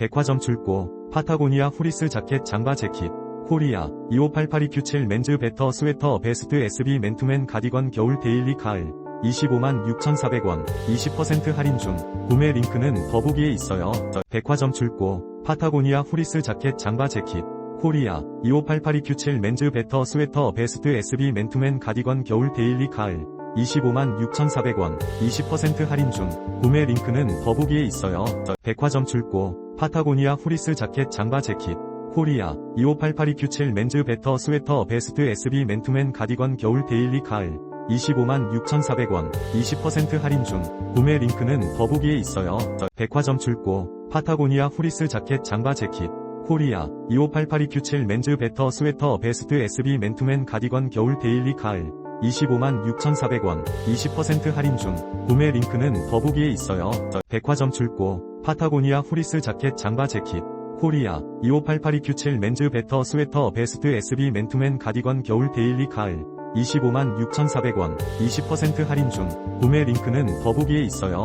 백화점 출고, 파타고니아 후리스 자켓 장바 재킷, 코리아, 25882Q7 맨즈 베터 스웨터 베스트 SB 맨투맨 가디건 겨울 데일리 가을, 25만 6,400원, 20% 할인 중, 구매 링크는 더보기에 있어요. 백화점 출고, 파타고니아 후리스 자켓 장바 재킷, 코리아, 25882Q7 맨즈 베터 스웨터 베스트 SB 맨투맨 가디건 겨울 데일리 가을, 25만 6,400원, 20% 할인 중, 구매 링크는 더보기에 있어요. 백화점 출고, 파타고니아 후리스 자켓 장바 재킷, 코리아, 25882Q7 맨즈 베터 스웨터 베스트 SB 맨투맨 가디건 겨울 데일리 가을, 25만 6,400원, 20% 할인 중, 구매 링크는 더보기에 있어요. 백화점 출고, 파타고니아 후리스 자켓 장바 재킷, 코리아, 25882Q7 맨즈 베터 스웨터 베스트 SB 맨투맨 가디건 겨울 데일리 가을, 25만 6,400원, 20% 할인 중, 구매 링크는 더보기에 있어요. 백화점 출고, 파타고니아 후리스 자켓 장바 재킷, 코리아, 25882Q7 맨즈 베터 스웨터 베스트 SB 맨투맨 가디건 겨울 데일리 가을, 25만 6,400원, 20% 할인 중, 구매 링크는 더보기에 있어요.